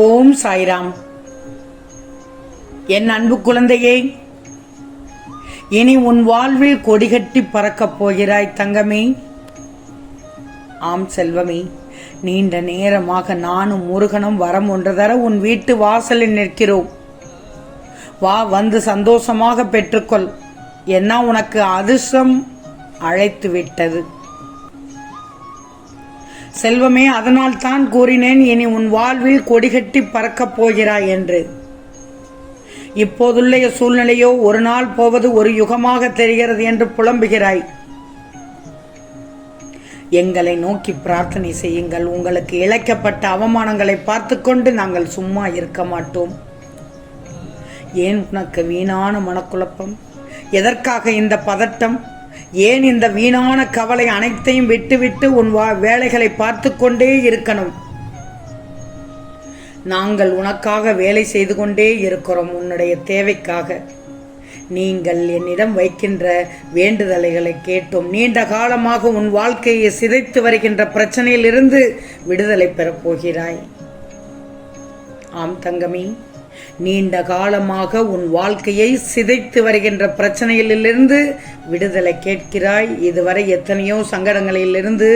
ஓம் சாய்ராம். என் அன்பு குழந்தையே இனி உன் வாழ்வில் கொடிகட்டி பறக்கப் போகிறாய் தங்கமே. ஆம் செல்வமே நீண்ட நேரமாக நானும் முருகனும் வரம் ஒன்று தர உன் வீட்டு வாசலில் நிற்கிறோம். வா வந்து சந்தோஷமாக பெற்றுக்கொள். என்ன உனக்கு அதிர்ஷ்டம்? அழைத்து விட்டது செல்வமே அதனால் தான் கூறினேன் இனி உன் வாழ்வில் கொடிகட்டி பறக்கப் போகிறாய் என்று. இப்போதுள்ள சூழ்நிலையோ ஒரு நாள் போவது ஒரு யுகமாக தெரிகிறது என்று புலம்புகிறாய். எங்களை நோக்கி பிரார்த்தனை செய்யுங்கள். உங்களுக்கு இழைக்கப்பட்ட அவமானங்களை பார்த்துக்கொண்டு நாங்கள் சும்மா இருக்க மாட்டோம். ஏன் உனக்கு வீணான மனக்குழப்பம்? எதற்காக இந்த பதட்டம்? ஏன் இந்த வீணான கவலை அனைத்தையும் விட்டுவிட்டு உன் வா- வேலைகளை பார்த்து கொண்டே இருக்கணும்? நாங்கள் உனக்காக வேலை செய்து கொண்டே இருக்கிறோம் உன்னுடைய தேவைக்காக. நீங்கள் என்னிடம் வைக்கின்ற வேண்டுதலைகளை கேட்டோம் நீண்ட காலமாக உன் வாழ்க்கையை சிதைத்து வருகின்ற பிரச்சனையிலிருந்து விடுதலை பெறப் போகிறாய் ஆம் தங்கமி. நீண்ட காலமாக உன் வாழ்க்கையை சிதைத்து வருகின்ற பிரச்சனையிலிருந்து விடுதலை கேட்கிறாய். இதுவரை எத்தனையோ சங்கடங்களிலிருந்து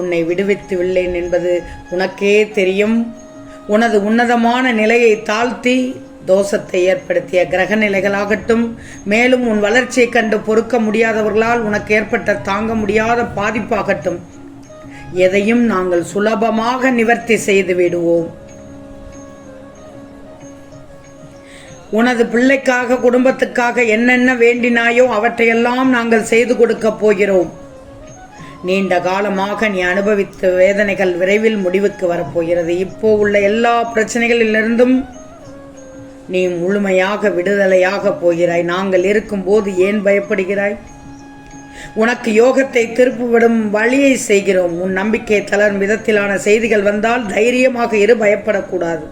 உன்னை விடுவித்துள்ளேன் என்பது உனக்கே தெரியும். உனது உன்னதமான நிலையை தாழ்த்தி தோஷத்தை ஏற்படுத்திய கிரக நிலைகளாகட்டும் மேலும் உன் வளர்ச்சியை கண்டு பொறுக்க முடியாதவர்களால் உனக்கு ஏற்பட்ட தாங்க முடியாத பாதிப்பாகட்டும் எதையும் நாங்கள் சுலபமாக நிவர்த்தி செய்து விடுவோம். உனது பிள்ளைக்காக குடும்பத்துக்காக என்னென்ன வேண்டினாயோ அவற்றையெல்லாம் நாங்கள் செய்து கொடுக்க போகிறோம். நீண்ட காலமாக நீ அனுபவித்த வேதனைகள் விரைவில் முடிவுக்கு வரப்போகிறது. இப்போ உள்ள எல்லா பிரச்சனைகளிலிருந்தும் நீ முழுமையாக விடுதலையாக போகிறாய். நாங்கள் இருக்கும்போது ஏன் பயப்படுகிறாய்? உனக்கு யோகத்தை திருப்பிவிடும் வழியை செய்கிறோம். உன் நம்பிக்கை தளரும் விதத்திலான செய்திகள் வந்தால் தைரியமாக இரு பயப்படக்கூடாது.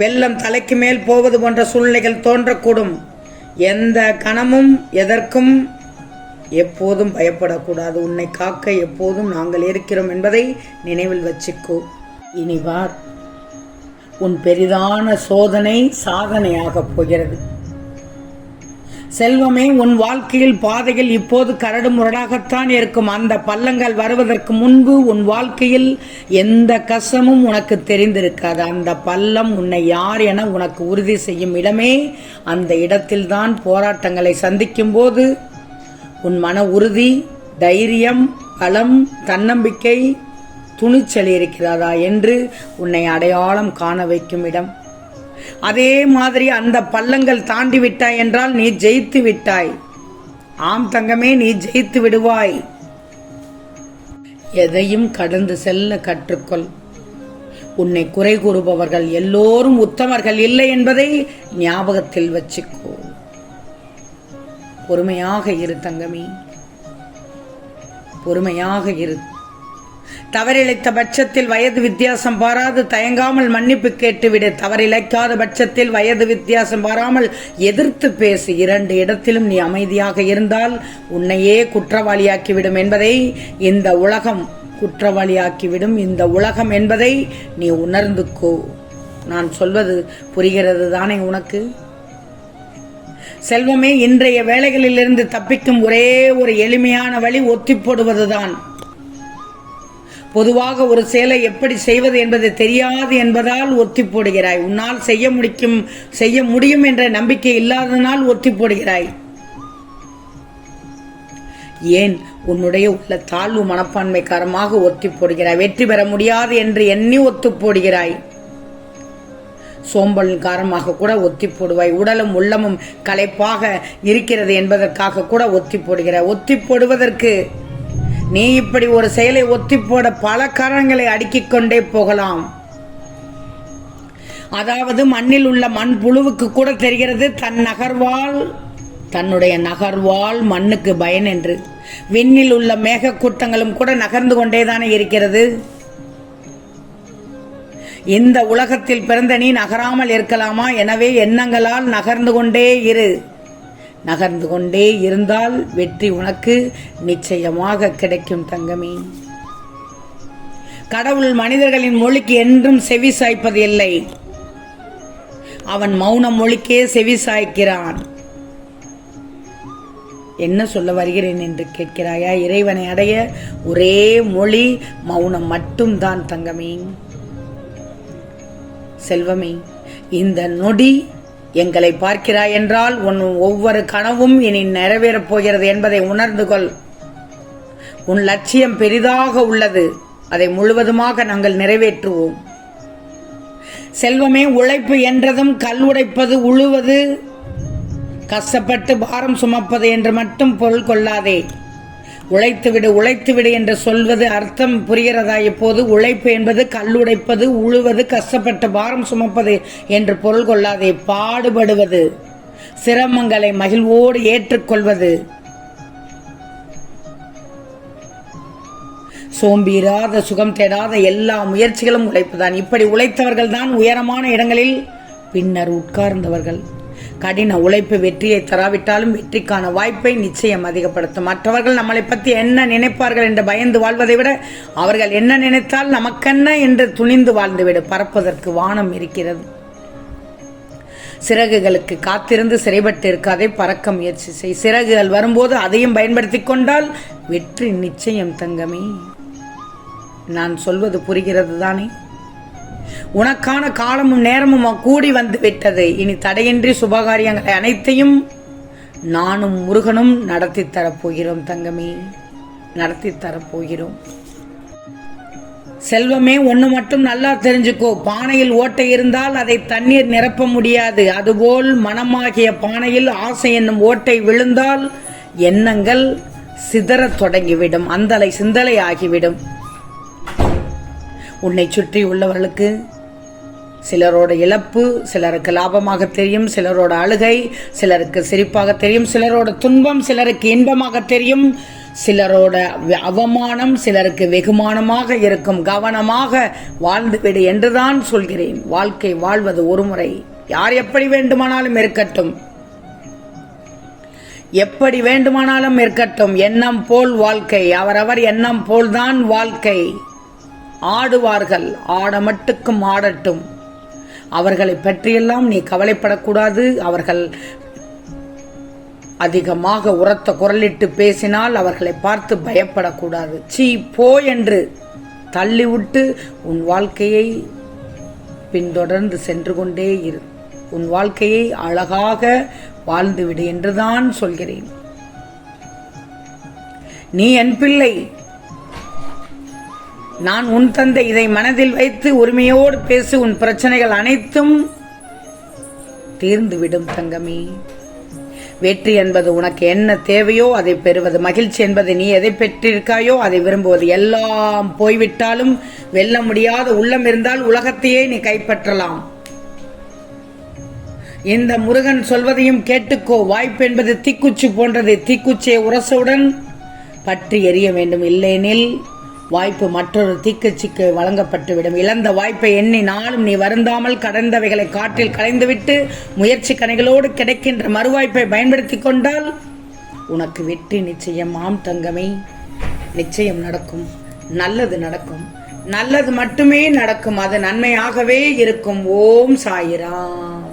வெள்ளம் தலைக்கு மேல் போவது போன்ற சூழ்நிலைகள் தோன்றக்கூடும். எந்த கணமும் எதற்கும் எப்போதும் பயப்படக்கூடாது. உன்னை காக்க எப்போதும் நாங்கள் இருக்கிறோம் என்பதை நினைவில் வச்சுக்கோ. இனிவார் உன் பெரிதான சோதனை சாதனையாகப் போகிறது. செல்வமே உன் வாழ்க்கையில் பாதைகள் இப்போது கரடு முரடாகத்தான் இருக்கும். அந்த பள்ளங்கள் வருவதற்கு முன்பு உன் வாழ்க்கையில் எந்த கஷ்டமும் உனக்கு தெரிந்திருக்காது. அந்த பள்ளம் உன்னை யார் என உனக்கு உறுதி செய்யும் இடமே அந்த இடத்தில்தான் போராட்டங்களை சந்திக்கும் போது உன் மன உறுதி தைரியம் பலம் தன்னம்பிக்கை துணிச்சல் இருக்கிறதா என்று உன்னை அடையாளம் காண வைக்கும் இடம். அதே மாதிரி அந்த பள்ளங்கள் தாண்டி விட்டாய் என்றால் நீ ஜெயித்து விட்டாய். ஆம் தங்கமே நீ ஜெயித்து விடுவாய். எதையும் கடந்து செல்ல கற்றுக்கொள். உன்னை குறை கூறுபவர்கள் எல்லோரும் உத்தமர்கள் இல்லை என்பதை ஞாபகத்தில் வச்சுக்கோ. பொறுமையாக இரு தங்கமே. பொறுமையாக இரு. தவறிழைத்த பட்சத்தில் வயது வித்தியாசம் பாராது தயங்காமல் மன்னிப்பு கேட்டுவிடு. தவறிழைக்காத பட்சத்தில் வயது வித்தியாசம் பாராமல் எதிர்த்து பேசு. இரண்டு இடத்திலும் நீ அமைதியாக இருந்தால் உன்னையே குற்றவாளியாக்கிவிடும் என்பதை இந்த உலகம் குற்றவாளியாக்கிவிடும். இந்த உலகம் என்பதை நீ உணர்ந்துக்கோ. நான் சொல்வது புரிகிறது தானே உனக்கு? செல்வமே இன்றைய வேலைகளிலிருந்து தப்பிக்கும் ஒரே ஒரு எளிமையான வழி ஒத்திப்போடுவதுதான். பொதுவாக ஒரு செயலை எப்படி செய்வது என்பது தெரியாது என்பதால் ஒத்தி போடுகிறாய் உன்னால் செய்ய முடிக்கும் செய்ய முடியும் என்ற நம்பிக்கை இல்லாததனால் ஒத்தி போடுகிறாய் ஏன்? உன்னுடைய உள்ள தாழ்வு மனப்பான்மை காரமாக ஒத்தி போடுகிறாய் வெற்றி பெற முடியாது என்று எண்ணி ஒத்து போடுகிறாய் சோம்பல் காரணமாக கூட ஒத்தி போடுவாய் உடலும் உள்ளமும் களைப்பாக இருக்கிறது என்பதற்காக கூட ஒத்தி போடுகிறாய் ஒத்தி போடுவதற்கு நீ இப்படி ஒரு செயலை ஒத்தி போட பல காரணங்களை அடுக்கிக் கொண்டே போகலாம். அதாவது மண்ணில் உள்ள மண் புழுவுக்கு கூட தெரிகிறது தன் நகர்வால் தன்னுடைய நகர்வால் மண்ணுக்கு பயன் என்று. விண்ணில் உள்ள மேகக்கூட்டங்களும் கூட நகர்ந்து கொண்டேதானே இருக்கிறது. இந்த உலகத்தில் பிறந்த நீ நகராமல் இருக்கலாமா? எனவே எண்ணங்களால் நகர்ந்து கொண்டே இரு. நகர்ந்து கொண்டே இருந்தால் வெற்றி உனக்கு நிச்சயமாக கிடைக்கும் தங்கமே. கடவுள் மனிதர்களின் மொழிக்கு என்றும் செவி சாய்ப்பது இல்லை. அவன் மௌன மொழிக்கே செவி சாய்க்கிறான். என்ன சொல்ல வருகிறேன் என்று கேட்கிறாயா? இறைவனை அடைய ஒரே மொழி மௌனம் மட்டும்தான் தங்கமே. செல்வமே இந்த நொடி எங்களை பார்க்கிறாய் என்றால் உன் ஒவ்வொரு கனவும் இனி நிறைவேறப் போகிறது என்பதை உணர்ந்து கொள். உன் லட்சியம் பெரிதாக உள்ளது. அதை முழுவதுமாக நாங்கள் நிறைவேற்றுவோம். செல்வமே உழைப்பு என்றதும் கல் உடைப்பது உழுவது. கஷ்டப்பட்டு பாரம் சுமப்பது என்று மட்டும் பொருள் கொள்ளாதே. உழைத்துவிடு உழைத்துவிடு என்று சொல்வது அர்த்தம் புரிகிறதா இப்போது? உழைப்பு என்பது கல்லுடைப்பது உழுவது கஷ்டப்பட்டு பாரம் சுமப்பது என்று பொருள் கொள்ளாதே பாடுபடுவது. சிரமங்களை மகிழ்வோடு ஏற்றுக்கொள்வது. சோம்பிராத சுகம் தேடாத எல்லா முயற்சிகளும் உழைப்புதான். இப்படி உழைத்தவர்கள் தான் உயரமான இடங்களில் பின்னர் உட்கார்ந்தவர்கள். கடின உழைப்பு வெற்றியை தராவிட்டாலும் வெற்றிக்கான வாய்ப்பை நிச்சயம் அதிகப்படுத்தும். மற்றவர்கள் நம்மளை பற்றி என்ன நினைப்பார்கள் என்று பயந்து வாழ்வதை விட அவர்கள் என்ன நினைத்தால் நமக்கென்ன என்று துணிந்து வாழ்ந்துவிடு. பறப்பதற்கு வானம் இருக்கிறது. சிறகுகளுக்கு காத்திருந்து சிறைப்பட்டு இருக்காதே பறக்க முயற்சி செய். சிறகுகள் வரும்போது அதையும் பயன்படுத்தி கொண்டால் வெற்றி நிச்சயம் தங்கமே. நான் சொல்வது புரிகிறது தானே உனக்கான காலமும் நேரமும் கூடி வந்து விட்டது. இனி தடையின்றி சுபகாரியங்களை அனைத்தையும் நானும் முருகனும் நடத்தி தரப்போகிறோம் தங்கமே. நடத்தி தரப்போகிறோம். செல்வமே ஒன்று மட்டும் நல்லா தெரிஞ்சுக்கோ. பானையில் ஓட்டை இருந்தால் அதை தண்ணீர் நிரப்ப முடியாது. அதுபோல் மனமாகிய பானையில் ஆசை என்னும் ஓட்டை விழுந்தால் எண்ணங்கள் சிதறத் தொடங்கிவிடும். அந்தலை சிந்தலை ஆகிவிடும் உன்னை சுற்றி உள்ளவர்களுக்கு சிலரோட இழப்பு சிலருக்கு லாபமாக தெரியும் சிலரோட அழுகை சிலருக்கு சிரிப்பாக தெரியும் சிலரோட துன்பம் சிலருக்கு இன்பமாக தெரியும் சிலரோட அவமானம் சிலருக்கு வெகுமானமாக இருக்கும். கவனமாக வாழ்ந்துவிடு என்றுதான் சொல்கிறேன். வாழ்க்கை வாழ்வது ஒரு முறை யார் எப்படி வேண்டுமானாலும் இருக்கட்டும். எப்படி வேண்டுமானாலும் இருக்கட்டும். எண்ணம் போல் வாழ்க்கை. அவரவர் எண்ணம் போல்தான் வாழ்க்கை. ஆடுவார்கள். ஆட மட்டுக்கும் ஆடட்டும். அவர்களை பற்றியெல்லாம் நீ கவலைப்படக்கூடாது. அவர்கள் அதிகமாக உரத்த குரலிட்டு பேசினால் அவர்களை பார்த்து பயப்படக்கூடாது. சீ போ என்று தள்ளிவிட்டு உன் வாழ்க்கையை பின்தொடர்ந்து சென்று கொண்டே இரு. உன் வாழ்க்கையை அழகாக வாழ்ந்துவிடு என்றுதான் சொல்கிறேன். நீ என் பிள்ளை. நான் உன் தந்தை இதை மனதில் வைத்து உரிமையோடு பேசி உன் பிரச்சனைகள் அனைத்தும் தீர்ந்துவிடும் தங்கமே. வெற்றி என்பது உனக்கு என்ன தேவையோ அதை பெறுவது. மகிழ்ச்சி என்பது நீ எதை பெற்றிருக்காயோ அதை விரும்புவது. எல்லாம் போய்விட்டாலும் வெல்ல முடியாத உள்ளம் இருந்தால் உலகத்தையே நீ கைப்பற்றலாம். இந்த முருகன் சொல்வதையும் கேட்டுக்கோ. வாய்ப்பு என்பது தீக்குச்சி போன்றது. தீக்குச்சியை உரசவுடன் பற்றி எரிய வேண்டும். இல்லையெனில் வாய்ப்பு மற்றொரு தீக்கச்சிக்கு வழங்கப்பட்டுவிடும். இழந்த வாய்ப்பை எண்ணி நாளும் நீ வருந்தாமல் கடந்தவைகளை காற்றில் கலைந்துவிட்டு முயற்சி கணைகளோடு கிடைக்கின்ற மறுவாய்ப்பை பயன்படுத்தி கொண்டால் உனக்கு வெற்றி நிச்சயம் ஆம் தங்கமே. நிச்சயம் நடக்கும். நல்லது நடக்கும். நல்லது மட்டுமே நடக்கும். அது நன்மையாகவே இருக்கும். ஓம் சாயிராம்.